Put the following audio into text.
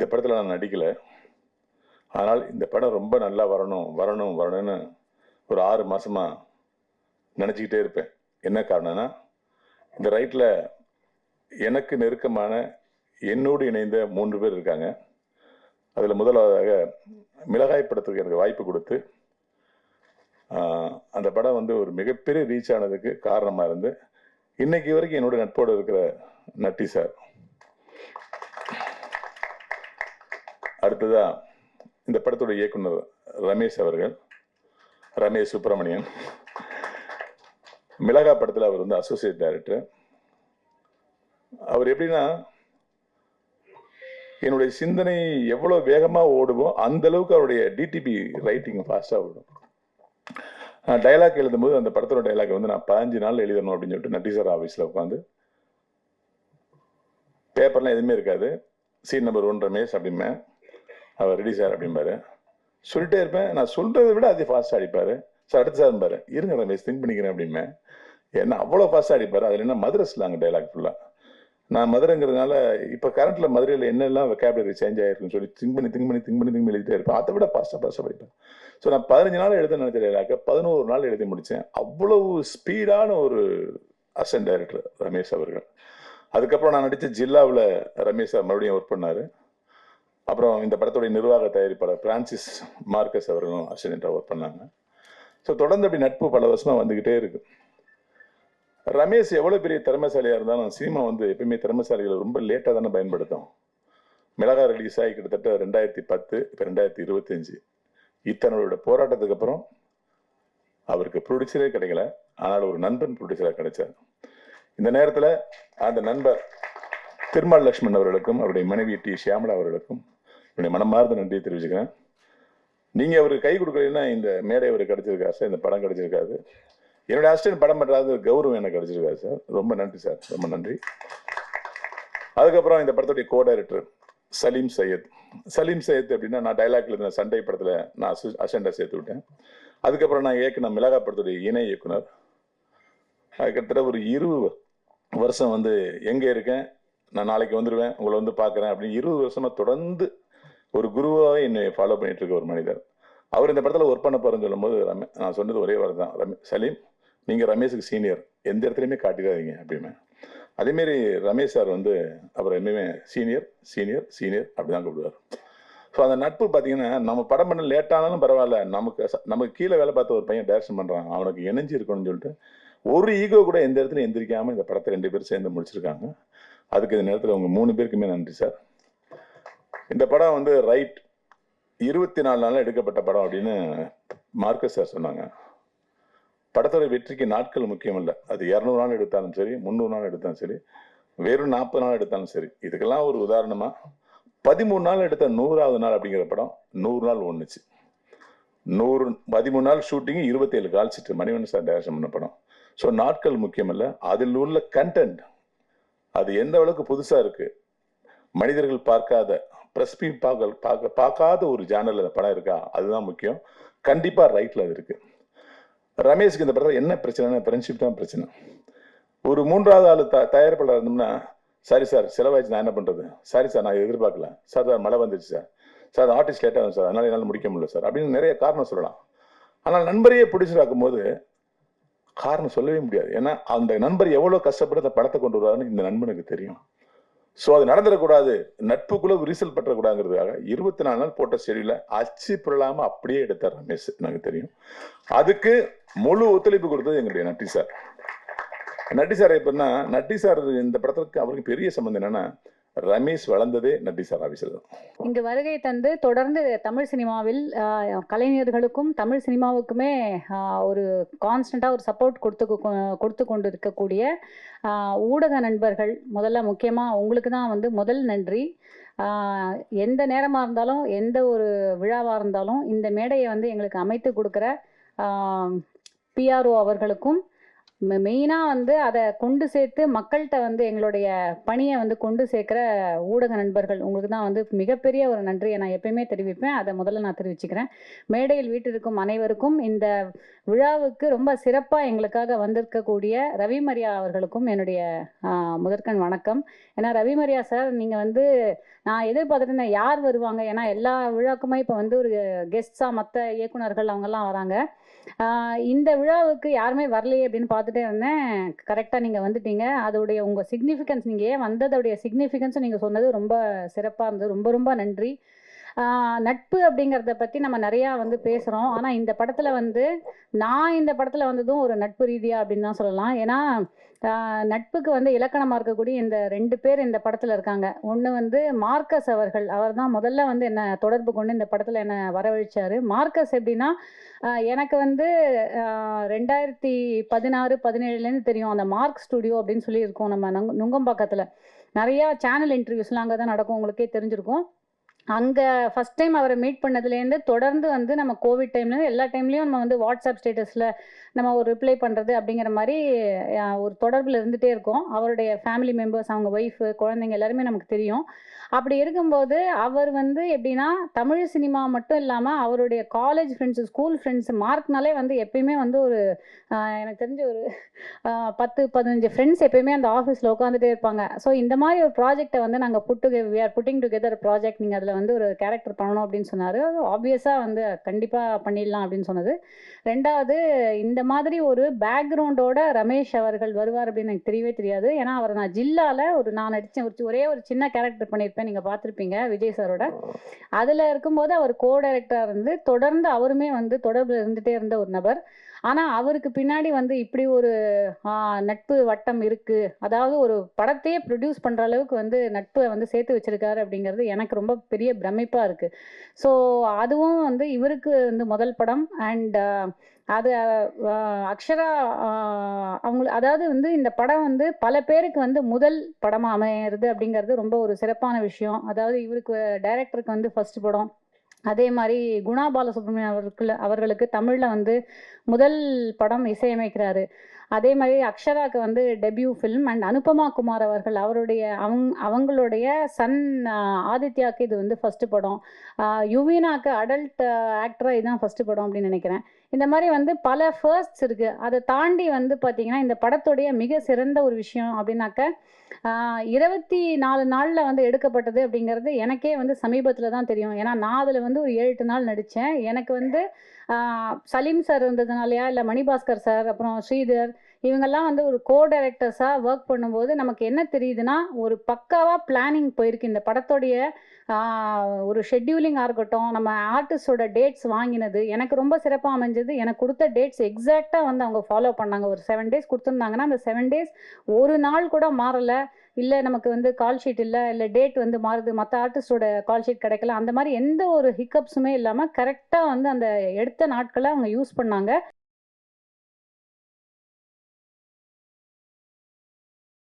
இந்த படத்தில் நான் நடிக்கலை. ஆனால் இந்த படம் ரொம்ப நல்லா வரணும் வரணும் வரணும்னு ஒரு ஆறு மாதமாக நினச்சிக்கிட்டே இருப்பேன். என்ன காரணம்னா இந்த ரைட்டில் எனக்கு நெருக்கமான என்னோடு இணைந்த மூன்று பேர் இருக்காங்க. அதில் முதலாவதாக மிளகாய் படத்துக்கு எனக்கு வாய்ப்பு கொடுத்து அந்த படம் வந்து ஒரு மிகப்பெரிய ரீச் ஆனதுக்கு காரணமாக இருந்து இன்னைக்கு வரைக்கும் என்னோட நட்போடு இருக்கிற நட்டி சார். அடுத்ததா இந்த படத்தோட இயக்குனர் ரமேஷ் அவர்கள் ரமேஷ் சுப்பிரமணியன். மிளகா படத்தில் அவர் வந்து அசோசியேட் டைரக்டர் அவர் எப்படின்னா என்னுடைய சிந்தனை எவ்வளோ வேகமாக ஓடுமோ அந்த அளவுக்கு அவருடைய டிடிபி ரைட்டிங் ஃபாஸ்ட்டாக ஓடும். நான் டைலாக் எழுதும்போது அந்த படத்தோட டைலாக் வந்து நான் பதினஞ்சு நாள் எழுதணும் அப்படின்னு சொல்லிட்டு நட்டிசார் ஆஃபீஸில் உட்காந்து பேப்பர்லாம் எதுவுமே இருக்காது. சீன் நம்பர் ஒன் ரமேஷ் அப்படிம்பேன். அவர் ரெடி சார் அப்படிம்பாரு. சொல்லிட்டே இருப்பேன். நான் சொல்றதை விட அது ஃபாஸ்ட்டாக அடிப்பாரு. சார் அடுத்து சார் பாரு. இருங்க ரமேஷ் திங்க் பண்ணிக்கிறேன் அப்படிம்பேன். ஏன்னா அவ்வளோ ஃபாஸ்ட்டாக அடிப்பாரு? அதில் என்ன மதுரை ஸ்லாங் டைலாக் ஃபுல்லாக நான் மதுரைங்கிறதுனால இப்போ கரண்ட்ல மதுரையில் என்னெல்லாம் வெக்காபுலரி சேஞ்ச் ஆயிருக்குன்னு சொல்லி திங்க் பண்ணி திங்க் பண்ணி திங்க் பண்ணி திங்க் பண்ணி எழுதிட்டே இருப்பேன். அதை விட ஃபாஸ்ட்டாக ஃபாஸ்ட்டாக படிப்பேன். ஸோ நான் பதினஞ்சு நாள் எழுத நினைச்ச டைலாக பதினோரு நாள் எழுதி முடித்தேன் அவ்வளவு ஸ்பீடான ஒரு அசன் டைரக்டர் ரமேஷ் அவர்கள். அதுக்கப்புறம் நான் நடித்த ஜில்லாவில் ரமேஷ் சார் மறுபடியும் ஒர்க் பண்ணார். அப்புறம் இந்த படத்துடைய நிர்வாக தயாரிப்பாளர் பிரான்சிஸ் மார்க்கஸ் அவர்களும் அசிஸ்டண்ட்டாக ஒர்க் பண்ணாங்க. ஸோ தொடர்ந்து அப்படி நட்பு பல வருஷமாக வந்துக்கிட்டே இருக்கு. ரமேஷ் எவ்வளோ பெரிய திறமைசாலியாக இருந்தாலும் சினிமா வந்து எப்பயுமே திறமைசாலிகளை ரொம்ப லேட்டாக தானே பயன்படுத்தும். மிளகா ரிலீஸ் ஆகி கிட்டத்தட்ட ரெண்டாயிரத்தி பத்து இப்போ ரெண்டாயிரத்தி இருபத்தஞ்சு இத்தனோட போராட்டத்துக்கு அப்புறம் அவருக்கு ப்ரொடியூசரே கிடைக்கல. ஆனால் ஒரு நண்பன் ப்ரொடியூசராக கிடைச்சார். இந்த நேரத்தில் அந்த நண்பர் திருமல் லக்ஷ்மண் அவர்களுக்கும் அவருடைய மனைவி டி. ஷியாமலா அவர்களுக்கும் என்னுடைய மனமார்ந்த நன்றியை தெரிவிச்சுக்கிறேன். நீங்க அவருக்கு கை கொடுக்கலன்னா இந்த மேடை அவருக்கு கிடச்சிருக்காரு சார் இந்த படம் கிடச்சிருக்காது. என்னுடைய அசிஸ்டன்ட் படம் பண்றாது கௌரவம் எனக்கு கிடச்சிருக்காரு சார். ரொம்ப நன்றி சார் ரொம்ப நன்றி. அதுக்கப்புறம் இந்த படத்துடைய கோ டைரக்டர் சலீம் சையத். சலீம் சையத் அப்படின்னா நான் டைலாக்ல இருந்த சண்டை படத்தில் நான் அசண்டா சேர்த்து விட்டேன். அதுக்கப்புறம் நான் இயக்குன மிளகா படத்துடைய இணை இயக்குனர். அது கிட்டத்தட்ட ஒரு இருபது வருஷம் வந்து எங்கே இருக்கேன் நான் நாளைக்கு வந்துடுவேன் உங்களை வந்து பார்க்குறேன் அப்படின்னு இருபது வருஷமா தொடர்ந்து ஒரு குருவாக என்னை ஃபாலோ பண்ணிட்டு இருக்க ஒரு மனிதர். அவர் இந்த படத்தில் ஒர்க் பண்ண போறேன்னு சொல்லும்போது ரமே நான் சொன்னது ஒரே வார்த்தை தான். ரமே சலீம் நீங்கள் ரமேஷுக்கு சீனியர் எந்த இடத்துலையுமே காட்டிடாதீங்க அப்படின்னு அதேமாரி ரமேஷ் சார் வந்து அவர் எப்பயுமே சீனியர் சீனியர் சீனியர் அப்படி தான் கூப்பிடுவார். ஸோ அந்த நட்பு பார்த்தீங்கன்னா நம்ம படம் பண்ண லேட்டானாலும் பரவாயில்ல. நமக்கு நமக்கு கீழே வேலை பார்த்த ஒரு பையன் டேரக்ஷன் பண்ணுறான் அவனுக்கு இணைஞ்சு இருக்கணும்னு சொல்லிட்டு ஒரு ஈகோ கூட எந்த இடத்துலையும் எந்திரிக்காமல் இந்த படத்தை ரெண்டு பேரும் சேர்ந்து முடிச்சிருக்காங்க. அதுக்கு இந்த நேரத்தில் உங்கள் மூணு பேருக்குமே நன்றி சார். இந்த படம் வந்து ரைட் இருபத்தி நாலு நாள் எடுக்கப்பட்ட படம் அப்படின்னு மார்க்கஸ் சார் சொன்னாங்க. படத்தோட வெற்றிக்கு நாட்கள் முக்கியம் இல்லை அது இரநூறு நாள் எடுத்தாலும் சரி முந்நூறு நாள் எடுத்தாலும் சரி வெறும் நாற்பது நாள் எடுத்தாலும் சரி. இதுக்கெல்லாம் ஒரு உதாரணமா பதிமூணு நாள் எடுத்த நூறாவது நாள் அப்படிங்கிற படம் நூறு நாள் ஒன்றுச்சு நூறு பதிமூணு நாள் ஷூட்டிங் இருபத்தேழு கால்சிட்டு மணிவன் சார் டேரக்ஷன் பண்ண படம். ஸோ நாட்கள் முக்கியம் இல்லை அதில் உள்ள கண்டென்ட் அது எந்த அளவுக்கு புதுசாக இருக்குது மனிதர்கள் பார்க்காத பிரஸ்பி பார்க்க பார்க்க பார்க்காத ஒரு ஜேனல் அந்த படம் இருக்கா? அதுதான் முக்கியம். கண்டிப்பாக ரைட்ல அது இருக்கு. ரமேஷ்க்கு இந்த படத்தில் என்ன பிரச்சனைனா ஃப்ரெண்ட்ஷிப் தான் பிரச்சனை. ஒரு மூன்றாவது ஆள் த தயாரிப்பாளர் இருந்தோம்னா சாரி சார் செலவாயிடுச்சு நான் என்ன பண்றது? சாரி சார் நான் எதிர்பார்க்கல. சார் சார் மழை வந்துடுச்சு சார் சார் ஆர்டிஸ்ட் லேட்டாக ஆகும் சார் அதனால என்னால் முடிக்க முடியல சார் அப்படின்னு நிறைய காரணம் சொல்லலாம். ஆனால் நண்பரையே பிடிச்சிருக்கும் போது காரணம் சொல்லவே முடியாது. ஏன்னா அந்த நண்பர் எவ்வளவு கஷ்டப்பட்டு அந்த படத்தை கொண்டு வருவாருன்னு இந்த நண்பனுக்கு தெரியும். ஸோ அது நடந்துடக்கூடாது. நட்புக்குள்ள விரிசல் பற்றக்கூடாதுங்கிறதுக்காக இருபத்தி நாலு நாள் போட்ட செடியில அச்சு புரளாம அப்படியே எடுத்தார் ரமேஷ் எனக்கு தெரியும். அதுக்கு முழு ஒத்துழைப்பு கொடுத்தது எங்களுடைய நட்டி சார். நட்டி சார் எப்படின்னா நட்டி சார் இந்த படத்துக்கு அவருக்கு பெரிய சம்பந்தம் என்னன்னா ரமேஷ் வளர்ந்ததே நட்டி சார் ஆஃபீஸில் தான் இங்கு வருகை தந்து தொடர்ந்து தமிழ் சினிமாவில் கலைஞர்களுக்கும் தமிழ் சினிமாவுக்குமே ஒரு கான்ஸ்டண்ட்டாக ஒரு சப்போர்ட் கொடுத்து கொடுத்து கொண்டு இருக்கக்கூடிய ஊடக நண்பர்கள் முதல்ல முக்கியமாக உங்களுக்கு தான் வந்து முதல் நன்றி. எந்த நேரமாக இருந்தாலும் எந்த ஒரு விழாவாக இருந்தாலும் இந்த மேடையை வந்து எங்களுக்கு அமைத்து கொடுக்குற பிஆர்ஓ அவர்களுக்கும் மெயினாக வந்து அதை கொண்டு சேர்த்து மக்கள்கிட்ட வந்து எங்களுடைய பணியை வந்து கொண்டு சேர்க்குற ஊடக நண்பர்கள் உங்களுக்கு தான் வந்து மிகப்பெரிய ஒரு நன்றியை நான் எப்பயுமே தெரிவிப்பேன். அதை முதல்ல நான் தெரிவிச்சுக்கிறேன். மேடையில் வீட்டிற்கும் அனைவருக்கும் இந்த விழாவுக்கு ரொம்ப சிறப்பாக எங்களுக்காக வந்திருக்கக்கூடிய ரவிமரியா அவர்களுக்கும் என்னுடைய முதற்கண் வணக்கம். ஏன்னா ரவிமரியா சார் நீங்கள் வந்து நான் எதிர்பார்த்துட்டு யார் வருவாங்க? ஏன்னா எல்லா விழாக்குமே இப்போ வந்து ஒரு கெஸ்ட்ஸாக மற்ற இயக்குனர்கள் அவங்கெல்லாம் வராங்க. இந்த விழாவுக்கு யாருமே வரலையே அப்படின்னு பார்த்து பார்த்துட்டே இருந்தேன். கரெக்டாக நீங்கள் வந்துட்டீங்க. அதோடைய உங்கள் சிக்னிஃபிகன்ஸ் நீங்கள் ஏன் வந்ததோடைய சிக்னிஃபிகன்ஸும் நீங்கள் சொன்னது ரொம்ப சிறப்பாக இருந்தது. ரொம்ப ரொம்ப நன்றி. நட்பு அப்படிங்கிறத பற்றி நம்ம நிறையா வந்து பேசுகிறோம் ஆனால் இந்த படத்தில் வந்து நான் இந்த படத்தில் வந்ததும் ஒரு நட்பு ரீதியாக அப்படின்னு தான் சொல்லலாம். ஏன்னா நட்புக்கு வந்து இலக்கணமாக இருக்கக்கூடிய இந்த ரெண்டு பேர் இந்த படத்தில் இருக்காங்க. ஒன்று வந்து மார்க்கஸ் அவர்கள். அவர் தான் முதல்ல வந்து என்னை தொடர்பு கொண்டு இந்த படத்தில் என்னை வரவழைச்சார். மார்க்கஸ் எப்படின்னா எனக்கு வந்து ரெண்டாயிரத்தி பதினாறு பதினேழுலேருந்து தெரியும். அந்த மார்க் ஸ்டுடியோ அப்படின்னு சொல்லி இருக்கோம் நம்ம நுங்கம்பாக்கத்தில். நிறையா சேனல் இன்டர்வியூஸ்லாம் அங்கே தான் நடக்கும். உங்களுக்கே தெரிஞ்சிருக்கும். அங்கே ஃபஸ்ட் டைம் அவரை மீட் பண்ணதுலேருந்து தொடர்ந்து வந்து நம்ம கோவிட் டைம்லேருந்து எல்லா டைம்லேயும் நம்ம வந்து வாட்ஸ்அப் ஸ்டேட்டஸில் நம்ம ஒரு ரிப்ளை பண்ணுறது அப்படிங்கிற மாதிரி ஒரு தொடர்பில் இருந்துகிட்டே இருக்கோம். அவருடைய ஃபேமிலி மெம்பர்ஸ் அவங்க ஒய்ஃபு குழந்தைங்க எல்லாருமே நமக்கு தெரியும். அப்படி இருக்கும்போது அவர் வந்து எப்படின்னா தமிழ் சினிமா மட்டும் இல்லாமல் அவருடைய காலேஜ் ஃப்ரெண்ட்ஸு ஸ்கூல் ஃப்ரெண்ட்ஸ் மார்க்னாலே வந்து எப்பயுமே வந்து ஒரு எனக்கு தெரிஞ்ச ஒரு பத்து பதினஞ்சு ஃப்ரெண்ட்ஸ் எப்பயுமே அந்த ஆஃபீஸில் உட்காந்துட்டே இருப்பாங்க. ஸோ இந்த மாதிரி ஒரு ப்ராஜெக்டை வந்து நாங்கள் put we are putting together project நீங்கள் அதில் வந்து ஒரு கேரக்டர் பண்ணணும் அப்படின்னு சொன்னார். அது ஆப்வியஸாக வந்து கண்டிப்பாக பண்ணிடலாம் அப்படின்னு சொன்னது. ரெண்டாவது இந்த மாதிரி ஒரு பேக்ரவுண்டோட ரமேஷ் அவர்கள் வருவார் அப்படின்னு எனக்கு தெரியவே தெரியாது. ஏன்னா அவர் நான் ஜில்லாவில் ஒரு நான் நடித்தேன் ஒரு ஒரே ஒரு சின்ன கேரக்டர் பண்ணியிருப்பேன். நீங்கள் பார்த்துருப்பீங்க விஜய் சாரோட. அதில் இருக்கும்போது அவர் கோ டைரக்டராக இருந்து தொடர்ந்து அவருமே வந்து தொடர்பில் இருந்துகிட்டே இருந்த ஒரு நபர். ஆனால் அவருக்கு பின்னாடி வந்து இப்படி ஒரு நட்பு வட்டம் இருக்குது அதாவது ஒரு படத்தையே ப்ரொடியூஸ் பண்ணுற அளவுக்கு வந்து நட்பை வந்து சேர்த்து வச்சிருக்காரு அப்படிங்கிறது எனக்கு ரொம்ப பெரிய பிரமிப்பாக இருக்குது ஸோ அதுவும் வந்து இவருக்கு வந்து முதல் படம். அண்ட் அது அக்ஷரா அவங்க அதாவது வந்து இந்த படம் வந்து பல பேருக்கு வந்து முதல் படமாக அமையிறது அப்படிங்கிறது ரொம்ப ஒரு சிறப்பான விஷயம். அதாவது இவருக்கு டைரக்டருக்கு வந்து ஃபர்ஸ்ட் படம். அதே மாதிரி குணா பாலசுப்ரமணியம் அவருக்குள்ள அவர்களுக்கு தமிழில் வந்து முதல் படம் இசையமைக்கிறாரு. அதே மாதிரி அக்ஷராக்கு வந்து debut film and Anupama Kumar அவர்கள் அவருடைய அவங் அவங்களுடைய சன் ஆதித்யாவுக்கு இது வந்து ஃபர்ஸ்ட் படம். ஆஹ் யுவீனாக்கு அடல்ட் ஆக்டராக இதுதான் ஃபர்ஸ்ட் படம் அப்படின்னு நினைக்கிறேன். இந்த மாதிரி வந்து பல ஃபர்ஸ்ட்ஸ் இருக்குது அதை தாண்டி வந்து பார்த்தீங்கன்னா இந்த படத்துடைய மிக சிறந்த ஒரு விஷயம் அப்படின்னாக்க இருபத்தி நாலு நாளில் வந்து எடுக்கப்பட்டது அப்படிங்கிறது எனக்கே வந்து சமீபத்தில் தான் தெரியும். ஏன்னா நான் அதில் வந்து ஒரு ஏழு எட்டு நாள் நடித்தேன் எனக்கு வந்து சலீம் சார் இருந்ததுனாலயா இல்லை மணிபாஸ்கர் சார் அப்புறம் ஸ்ரீதர் இவங்கெல்லாம் வந்து ஒரு கோ டைரக்டர்ஸாக ஒர்க் பண்ணும்போது நமக்கு என்ன தெரியுதுன்னா ஒரு பக்காவாக பிளானிங் போயிருக்கு. இந்த படத்துடைய ஒரு ஷெட்யூலிங்காக இருக்கட்டும் நம்ம ஆர்டிஸ்டோட டேட்ஸ் வாங்கினது எனக்கு ரொம்ப சிறப்பாக அமைஞ்சது. எனக்கு கொடுத்த டேட்ஸ் எக்ஸாக்டாக வந்து அவங்க ஃபாலோ பண்ணாங்க. ஒரு செவன் டேஸ் கொடுத்துருந்தாங்கன்னா அந்த செவன் டேஸ் ஒரு நாள் கூட மாறலை. இல்லை நமக்கு வந்து கால் ஷீட் இல்லை இல்லை டேட் வந்து மாறுது. மற்ற ஆர்டிஸ்டோட கால் ஷீட் கிடைக்கல. அந்த மாதிரி எந்த ஒரு ஹிக்கப்ஸுமே இல்லாமல் கரெக்டாக வந்து அந்த எடுத்த நாட்களை அவங்க யூஸ் பண்ணாங்க.